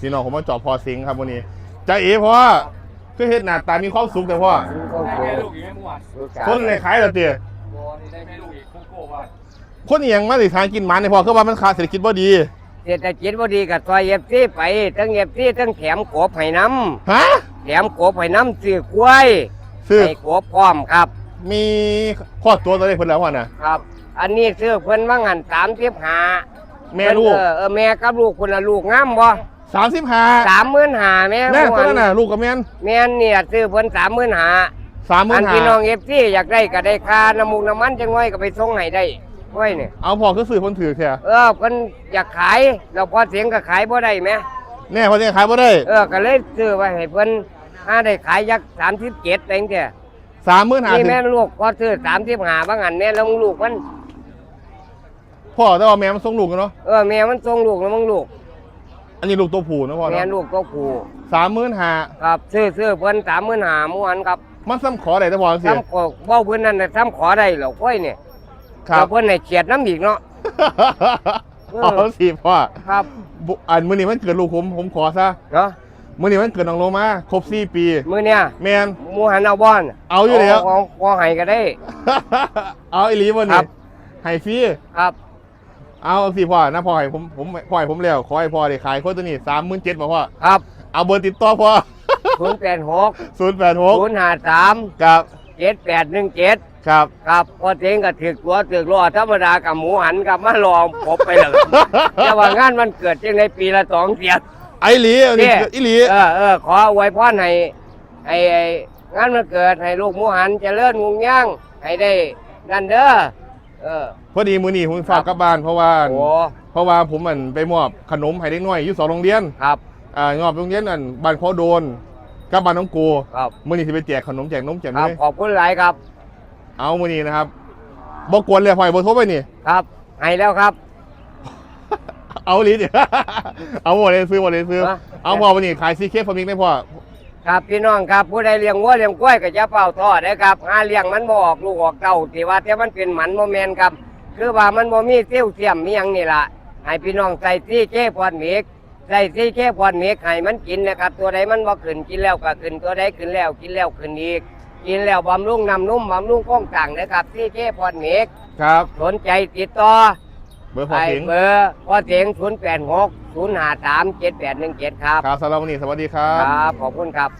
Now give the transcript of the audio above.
พี่น้องผมมาจอบพอสิงห์ครับวันนี้ใจเอ๋พ่อคือเฮ็ดหน้าตามีความสุขแต่พ่อได้แม่ลูกอีกไหมเมื่อวานคนเลยขายละเตี้ยบอนี่ได้แม่ลูกอีกโคโก้ว่าคนอหย่างมาสิทางกินหมันเนี่ยพ่อคือว่ามันขาดเศรษฐกิจบ่ดีเศรษฐกิจบ่ดีกับซอยเอฟซีไปทั้งเอฟซีทั้งแถมกบให้น้ฮะำแถมกบให้น้ำซื้อกล้วยซื้อให้กบพร้อมครับ มีคลอดตัวตัวได้เพิ่นแล้วพ่อน่ะครับ อันนี้ซื้อเพิ่นว่างันสามสิบห้าแม่ลูกเออเออแม่กับลูกคนละลูกงามบ่ สามสิบห้าสามหมื่นห้าแม่แม่ตัวนั้นน่ะลูกกับแม่นแม่นเนี่ยซื้อเพิ่นสามหมื่นห้าสามหมื่อันนห้าพี่น้องเอฟซีอยากได้ก็ได้ค่าน้ำมูกน้ำมันจังน้อยก็ไปส่งให้ได้ไว้เนี่ยเอาพ่อคือซื้อเพิ่นถือแท้เออเพิ่นอยากขายเราพอเสียงก็ขายบ่ได้ไหมแน่พ่อจะขายบ่ได้เออก็เลยซื้อไว้ให้เพิ่นหาได้ขายยักสามสิบเจ็ดเองเดียสามหมื่นห้านี่แม่ลูกพอซื้อสามสิบห้าบางอันแม่แล้วมึงลูกมันพ่อแต่ว่าแม่มันส่งลูกกันเนาะเออแม่มันส่งลูกแล้วมึงลูก อันนี้ลูกตัวผู้นะพ่อแม่เนาะลูกก็ผูสามหมื่นห้าครับซื้อซื้อเพิ่นสามหมื่นห้าเมื่อวานครับมันซ้ำขอได้แต่พ่อสิซ้ำขอเบ้าเพิ่นนั่นน่ะซ้ำขอได้เหรอค่อยเนี่ยครับ แต่เพิ่นให้เฉียดน้ำอีกเนาะ เออ เอาสิพ่อครับบุอันมื้อนี้มันเกิดลูกผมผมขอซะเนาะมื้อนี้มันเกิดน้องโลมาครบ4ปี มื้อเนี่ยแม่นหมูหันเอาบอนเอาอยู่แล้ว ของของให้ก็ได้ เอาอีหลีบ่ครันี่บ ให้ฟรีครับ เอาสิพ่อนะพ่อให้ผมผมพ่อให้ผมแล้วขอให้พ่อได้ขายคนตัวนี้37,000บ่พ่อครับเอาเบอร์ติดต่อพ่อศูนย์แปดหกศู086นย์ห้าสามครับเจ็ดแปดหนึ่งเจ็ดครับครับพอเจ๊งก็ถือตัวถือรอธรรมดากับหมูหันกับมาลองพบไปเลยแต่ว่างานมันเกิดจังในปีละสองเสียไอ้หลีอันนี้เนี่ยอีหลีเออเออขออวยพรให้ให้ให้งานมันเกิดให้ลูกหมูหันเจริญงุงย่างให้ได้นั่นเด้อ เออ พอดีมื้อนี้ผมฝากกลับบ้านเพราะว่า โอ้ เพราะว่าผมมันไปมอบขนมให้เด็กน้อยอยู่สองโรงเรียนครับ อ่างอบโรงเรียนนั่นบ้านโคโดนกับบ้านน้องกูครับ มื้อนี้สิไปแจกขนมแจกนมแจกครับเนยขอบคุณหลายครับ เอามื้อนี้นะครับบ่กวนเลยพ่อยบ่โทรไปนี่ ครับให้แล้วครับ เอาลิเดี๋ยวเอาบ่เลยซื้อบ่เลยซื้อฮะเอาพอวันนี้ขายซีเคฟฟามิกได้พ่อ ครับพี่น้องครับผู้ใดเลี้ยงวัวเลี้ยงกล้วยก็จะเป่าทอดนะครับหาเลี้ยงมันบ่ออกลูกออกเต้าที่ว่าแต่มันเป็นหมันโมเมนครับ คือว่ามันบ่มีเตี้ยวเสียมมีหยังนี่ล่ะให้พี่น้องใส่ที่เจ้พรเมกใส่ที่เจ้พรเมกให้มันกินนะครับ ตัวใดมันบ่ขึ้นกินแล้วก็ขึ้นตัวใดขึ้นแล้วกินแล้วขึ้นอีกกินแล้วบำรุงน้ำนุ่มบำรุงก้องต่างนะครับที่เจ้พรเมกครับ สนใจติดต่อ เบอร์พอไปเสียงเบอร์พอเสียง086 053 7817ครับ ครับสำหรับวันนี้สวัสดีครัคบรับ ขอบคุณครับ